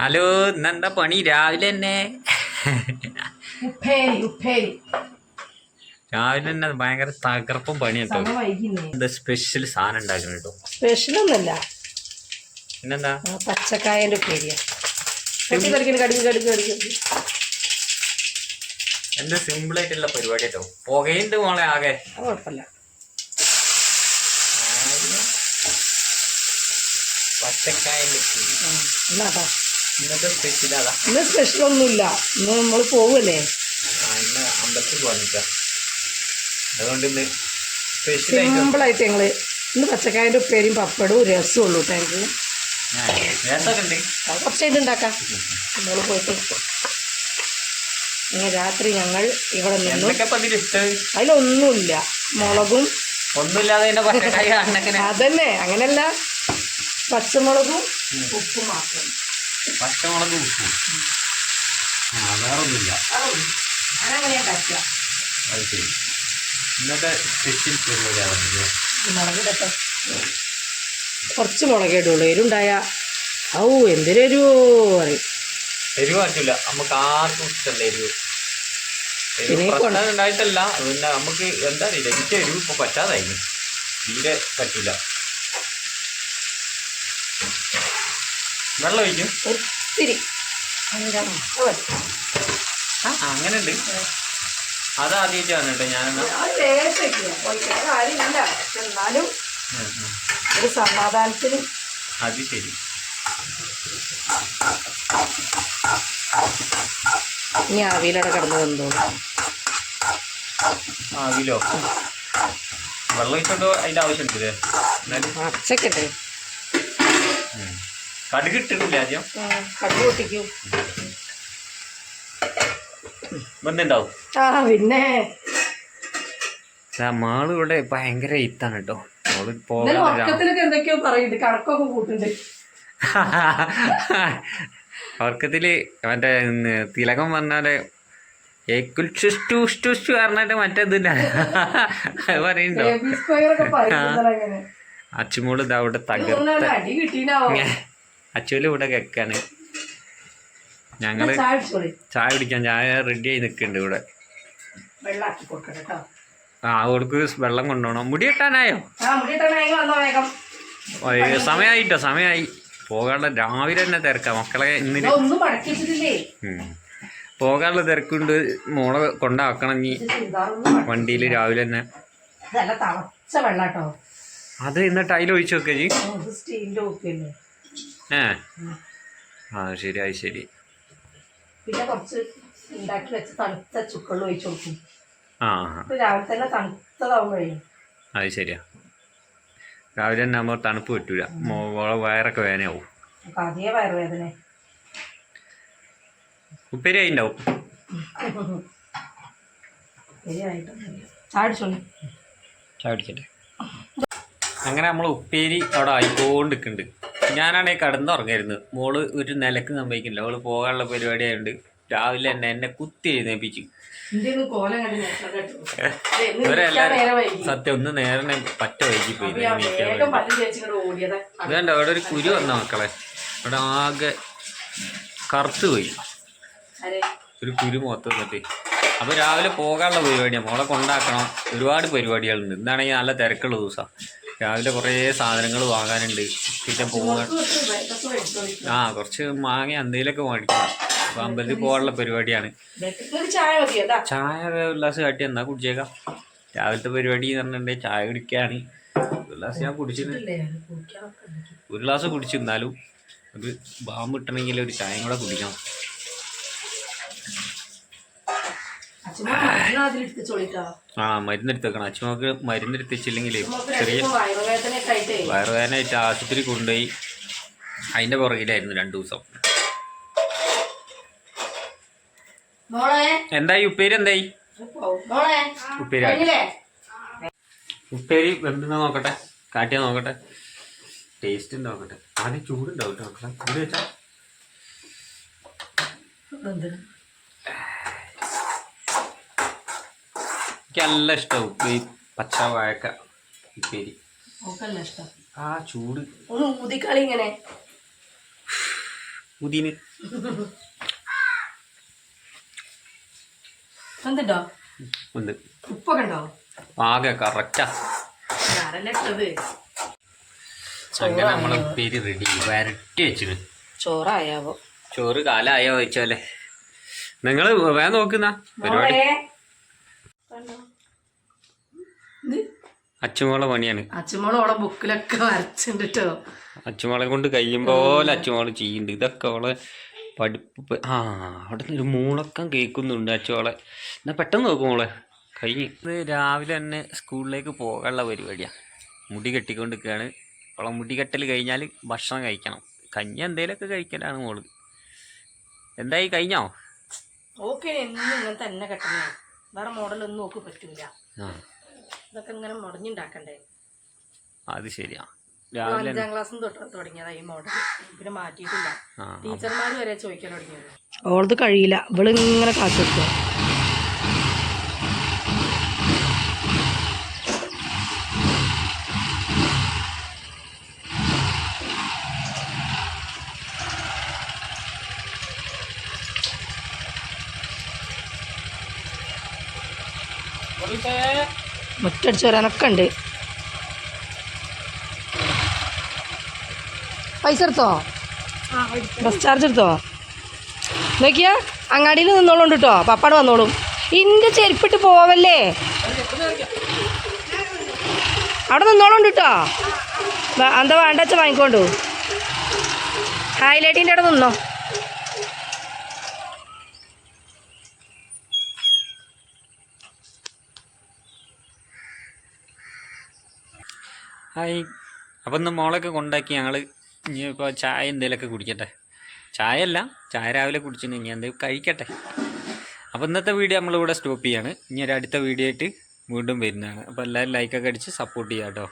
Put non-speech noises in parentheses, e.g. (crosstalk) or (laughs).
Hello ഇന്നെന്താ പണി? രാവിലെ തന്നെ. രാവിലെ തന്നെ ഭയങ്കര തകർപ്പും പണി കേട്ടോ. സമയം വൈകില്ലേ എന്താ സ്പെഷ്യൽ സാധനം ഉണ്ടാക്കണം കേട്ടോ. സ്പെഷ്യൽ ഒന്നല്ല പിന്നെന്താ? പച്ചക്കായന്റെ ഉപ്പേരിയാ. എന്താ സിമ്പിൾ ആയിട്ടുള്ള പരിപാടി കേട്ടോ. പുകയുണ്ട് മോളെ ആകെ. കുഴപ്പമില്ല. പച്ചക്കായന്റെ ഉപ്പേരി. ഇന്നത്തെ സ്പെഷ്യൽ അതാ ഇന്ന് സ്പെഷ്യൽ ഒന്നുമില്ല. ഇന്ന് നമ്മൾ പോവല്ലേ ഇന്ന് അമ്പലത്തിൽ അതുകൊണ്ട് ഇന്ന് സ്പെഷ്യൽ സിമ്പിളായിട്ട് ഞങ്ങൾ ഇന്ന് പച്ചക്കായന്റെ ഉപ്പേരിയും പപ്പടവും രസവും ഉള്ളൂ ആ, രസമൊക്കെ ഉണ്ട്. കുറച്ചായിട്ട് ഉണ്ടാക്കാം. നമ്മൾ പോയിട്ട് ഇനി രാത്രി ഞങ്ങൾ ഇവിടെ നിന്നു. അതിലൊന്നുമില്ല. മുളകും ഒന്നുമില്ലാതെ അതന്നെ. അങ്ങനല്ല പച്ചമുളകും ഉപ്പും മാത്രം. പച്ചമുളക് ഉപ്പു. ആ വേറൊന്നുമില്ല. അത് ശരി ഇന്നത്തെ സ്പെഷ്യൽ പരിപാടിയാണ് മുളക് ഇടട്ടെ കുറച്ച് മുളകേ ഇടുള്ളൂ എരുണ്ടായ ഔ എന്തിനൊരു പറയും. എരിവ് പറ്റില്ല നമുക്ക് ആർക്കും ഇഷ്ടമല്ല എരിവ് ഉണ്ടായിട്ടല്ല. പിന്നെ നമുക്ക് എന്താ അറിയില്ല. എനിക്ക് എരിവ് ഇപ്പൊ പറ്റാതായി. തീരെ പറ്റില്ല. വെള്ളം ഒഴിക്കും. ഒത്തിരി. അങ്ങനെ ഉണ്ട് അത് ആദ്യമായിട്ടാണ് കേട്ടോ ഞാൻ കാര്യമില്ല. എന്നാലും ഒരു സമാധാനത്തിന്. അത് ശരി. ഇനി ആവിയിലടെ കിടന്ന് വന്നോളൂ. ആവിയിലോ? വെള്ളം ഒഴിച്ചോണ്ട് അതിന്റെ ആവശ്യം എന്നാലും അച്ചക്കട്ടെ ഉം. കടുക് ഇട്ടിട്ടില്ല ആദ്യം. കടുക് പൊട്ടിക്കൂ. ആ പിന്നെ. മാൾ ഇവിടെ ഭയങ്കര ഇത്താണ് കേട്ടോ. മോൾ ഉറക്കത്തിലൊക്കെ എന്തൊക്കെയോ പറയുന്നുണ്ട്. കണക്കൊക്കെ കൂട്ടുന്നുണ്ട്. (laughs) ഉറക്കത്തിൽ മറ്റേ തിലകം പറഞ്ഞാൽ പറഞ്ഞിട്ട് മറ്റേതില്ല. പറയുന്നുണ്ടോ? പറയണ്ടോ എ ബി സ്ക്വയർ ഒക്കെ പറയുന്നത് അങ്ങനെ അച്ചുമോൾ ഇതാ ഇവിടെ തകർത്ത. അച്ചുവിൽ ഇവിടെ കേക്കാണ്. ഞങ്ങൾ ചായ കുടിക്കാൻ ചായ റെഡി ആയി നിൽക്കുന്നുണ്ട് ഇവിടെ. ആ അവൾക്ക് വെള്ളം കൊണ്ടുപോകണം മുടി കെട്ടാനായോ? സമയായിട്ടോ സമയായി. പോകാനുള്ള രാവിലെ തന്നെ തിരക്കാം. മക്കളെ വെച്ചിട്ടില്ലേ? പോകാനുള്ള തിരക്കുണ്ട്. മോളെ കൊണ്ടാക്കണം ഇനി. മടക്കി- വണ്ടിയിൽ രാവിലെ തന്നെ. അത് എന്നിട്ട് അതിൽ ഒഴിച്ചു വെക്കുക ഏ ആ ശരി അത് ശരി. പിന്നെ കുറച്ച് ഉണ്ടാക്കി വെച്ച് തണുത്ത ചുക്കളിൽ ഒഴിച്ചു കൊടുക്കും. ആ രാവിലെ തന്നെ തണുത്തതാവും കഴിയും. അത് ശരിയാ. രാവിലെ തന്നെ ആകുമ്പോൾ തണുപ്പ് പറ്റൂല വയറൊക്കെ വേദനയാവും. അതേ വയറുവേദന ഉപ്പേരി ആയിണ്ടാവും ചായ അങ്ങനെ നമ്മൾ ഉപ്പേരി അവിടെ ആയിക്കൊണ്ടിരിക്കുന്നുണ്ട്. ഞാനാണെങ്കിൽ കടന്നുറങ്ങായിരുന്നു മോൾ ഒരു നിലയ്ക്ക് സംഭവിക്കില്ല അവൾ പോകാനുള്ള പരിപാടി ആയതുകൊണ്ട് രാവിലെ തന്നെ എന്നെ കുത്തി എഴുന്നേപ്പിച്ചു. ഇവരെല്ലാരും സത്യം ഒന്ന് നേരെ പറ്റ വൈകി പോയി. അപ്പൊ വേണ്ടി. അവിടെ ഒരു കുരു വന്ന മക്കളെ. അവിടെ ആകെ കറുത്ത് പോയി. ഒരു കുരു മൊത്തം എന്നിട്ട് അപ്പോൾ രാവിലെ പോകാനുള്ള പരിപാടിയാണ് മോളെ കൊണ്ടാക്കണം. ഒരുപാട് പരിപാടികളുണ്ട്. ഇന്നാണെങ്കിൽ നല്ല തിരക്കുള്ള ദിവസമാണ് രാവിലെ കുറേ സാധനങ്ങൾ വാങ്ങാനുണ്ട്. പിന്നെ പോകാൻ ആ കുറച്ച് മാങ്ങ എന്തെങ്കിലുമൊക്കെ മേടിക്കണം അപ്പൊ അമ്പലത്തിൽ പോകാനുള്ള പരിപാടിയാണ്. ചായ ഉല്ലാസ് കാട്ടി എന്നാ കുടിച്ചേക്കാം. രാവിലത്തെ പരിപാടി എന്ന് പറഞ്ഞിട്ടുണ്ടെങ്കിൽ ചായ കുടിക്കാണ്. ഒരു ഗ്ലാസ് ഞാൻ കുടിച്ചിട്ട്. ഒരു ഗ്ലാസ് കുടിച്ചു എന്നാലും ഒരു ബാമ്പ് കിട്ടണമെങ്കിൽ ഒരു ചായയും കൂടെ കുടിക്കണം. ആ മരുന്നെടുത്തേക്കണം. അച്ഛമ്മക്ക് മരുന്നെടുത്തിച്ചില്ലെങ്കിൽ ചെറിയ വയറുവേദന ആയിട്ട് വയറുവേദനയായിട്ട് ആശുപത്രി കൊണ്ടുപോയി. അതിന്റെ പുറകിലായിരുന്നു രണ്ടു ദിവസം. എന്തായി? ഉപ്പേരി എന്തായി? ഉപ്പേരി ഉപ്പേരി വെന്തെന്ന് നോക്കട്ടെ? കാട്ടിയാ നോക്കട്ടെ? ടേസ്റ്റ് നോക്കട്ടെ? ആദ്യം ചൂടുണ്ടാവും കേട്ടോ. ചൂട് വെച്ചാ. എനിക്ക് നല്ല ഇഷ്ടമാണ് ഈ പച്ച വാഴക്ക ഉപ്പേരി ആ ചൂട്. ഒന്ന് ഊതിക്കളി ഇങ്ങനെ. പുതിന് എന്തുണ്ടോ? ഉണ്ട് ഉപ്പൊക്കെ ഉണ്ടോ? ആകെ കറക്റ്റാ. ഞാനല്ലേ ഇട്ടത്? അങ്ങനെ നമ്മളെ ഉപ്പേരി റെഡി വരട്ടി വെച്ചിട്ട്. ചോറായാവോ ചോറ് കാലായോ ചോദിച്ചാലേ. നിങ്ങൾ വേഗം നോക്കുന്ന പരിപാടി അച്ചുമോളെ പണിയാണ്. അച്ചുമോളെ ഓളെ ബുക്കിലൊക്കെ വരച്ചിട്ടുണ്ട് കേട്ടോ അച്ചുമോളെ കൊണ്ട് കഴിയും പോലെ അച്ചുമോൾ ചെയ്യുന്നുണ്ട്. ഇതൊക്കെ അവളെ പഠിപ്പ് ആ അവിടെ നിന്ന് ഒരു മൂളക്കം കേൾക്കുന്നുണ്ട് അച്ചുമോളെ എന്നാ പെട്ടെന്ന് നോക്കും മോളെ. കഴിഞ്ഞ്. ഇത് രാവിലെ തന്നെ സ്കൂളിലേക്ക് പോകാനുള്ള പരിപാടിയാണ് മുടി കെട്ടിക്കൊണ്ട് നിൽക്കുകയാണ് അവളെ മുടി കെട്ടൽ കഴിഞ്ഞാൽ ഭക്ഷണം കഴിക്കണം. കഞ്ഞി എന്തേലൊക്കെ കഴിക്കലാണ് മോൾ. എന്തായി കഴിഞ്ഞോ? ഓക്കെ തന്നെ കെട്ടണേ. വേറെ മോഡലൊന്നും നോക്ക് പറ്റൂല. ഇതൊക്കെ ഇങ്ങനെ മുടഞ്ഞുണ്ടാക്കണ്ടേ? അത് ശരിയാ. അഞ്ചാം ക്ലാസ് തൊട്ട് തുടങ്ങിയതാ ഈ മോഡൽ പിന്നെ മാറ്റിയിട്ടില്ല. ടീച്ചർമാർ വരെ ചോദിക്കാൻ തുടങ്ങിയത്. ഓളത് കഴിയില്ല. ഇവൾ ഇങ്ങനെ മുറ്റടിച്ച് വരാനൊക്കെ ഉണ്ട്. പൈസ എടുത്തോ? ബസ് ചാർജ് എടുത്തോ? നോക്കിയാ അങ്ങാടിയിൽ നിന്നോളുണ്ട് കേട്ടോ. പപ്പാട് വന്നോളും. ഇന്റെ ചെരുപ്പിട്ട് പോവല്ലേ? അവിടെ നിന്നോളുണ്ട് കേട്ടോ. എന്താ വേണ്ട വെച്ചാൽ വാങ്ങിക്കോണ്ടു ഹൈലൈറ്റിന്റെ അവിടെ നിന്നോ. ഹായ്. അപ്പം ഇന്ന് മോളൊക്കെ കൊണ്ടാക്കി ഞങ്ങൾ ഇനിയിപ്പോൾ ചായ എന്തെങ്കിലുമൊക്കെ കുടിക്കട്ടെ. ചായ അല്ല ചായ രാവിലെ കുടിച്ചിട്ട് ഇനി എന്തെങ്കിലും കഴിക്കട്ടെ. അപ്പോൾ ഇന്നത്തെ വീഡിയോ നമ്മളിവിടെ സ്റ്റോപ്പ് ചെയ്യാണ്. ഇനി ഒരു അടുത്ത വീഡിയോ ആയിട്ട് വീണ്ടും വരുന്നതാണ്. അപ്പോൾ എല്ലാവരും ലൈക്കൊക്കെ അടിച്ച് സപ്പോർട്ട് ചെയ്യാം കേട്ടോ